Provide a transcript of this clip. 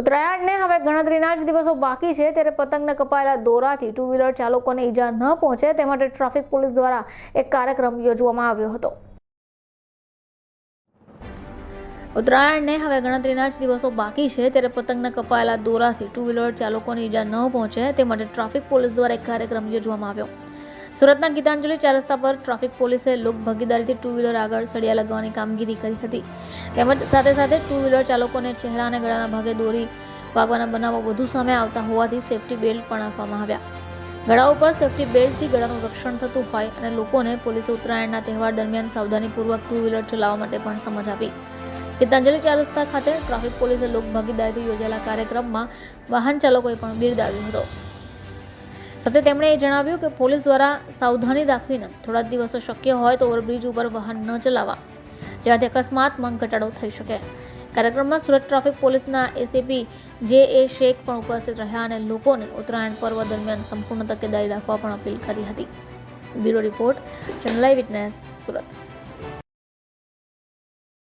ઉત્તરાયણને હવે ગણતરીના જ દિવસો બાકી છે, ત્યારે પતંગને કપાયેલા દોરાથી ટુ વ્હીલર ચાલકોને ઈજા ન પહોંચે, તે માટે ટ્રાફિક પોલીસ દ્વારા એક કાર્યક્રમ યોજવામાં આવ્યો હતો. ઉત્તરાયણને હવે ગણતરીના જ દિવસો બાકી છે, ત્યારે પતંગને કપાયેલા દોરાથી ટુ વ્હીલર ચાલકોને ઈજા ન પહોંચે, તે માટે ટ્રાફિક પોલીસ દ્વારા એક કાર્યક્રમ યોજવામાં આવ્યો. સુરતના ગીતાંજલિ ચાર રસ્તા પર ટ્રાફિક પોલીસે લોક ભાગીદારીથી ટુ વ્હીલર આગળ સળિયા લગાવવાની કામગીરી કરી હતી. તેમજ સાથે સાથે ટુ વ્હીલર ચાલકોને ચહેરા અને ગળાના ભાગે દોરી વાગવાના બનાવો વધુ સામે આવતા હોવાથી સેફટી બેલ્ટ પણ આપવામાં આવ્યા. ગળા ઉપર સેફટી બેલ્ટથી ગળાનું રક્ષણ થતું હોય અને લોકોને પોલીસે ઉત્તરાયણના તહેવાર દરમિયાન સાવધાનીપૂર્વક ટુ વ્હીલર ચલાવવા માટે પણ સમજ આપી. ગીતાંજલિ ચાર રસ્તા ખાતે ટ્રાફિક પોલીસે લોક ભાગીદારીથી યોજાયેલા કાર્યક્રમમાં વાહન ચાલકોએ પણ બિરદાવ્યો હતો. સાથે તેમણે એ જણાવ્યું કે પોલીસ દ્વારા સાવધાની દાખવીને થોડા દિવસો શક્ય હોય તો ઓવરબ્રિજ ઉપર વાહન ન ચલાવવા, જેનાથી અકસ્માતમાં ઘટાડો થઈ શકે. કાર્યક્રમમાં સુરત ટ્રાફિક પોલીસના એસીપી જે એ શેખ પણ ઉપસ્થિત રહ્યા અને લોકોને ઉત્તરાયણ પર્વ દરમિયાન સંપૂર્ણ તકેદારી રાખવા પણ અપીલ કરી હતી. બ્યુરો રિપોર્ટ ચેનલાઈ વિટનેસ, સુરત.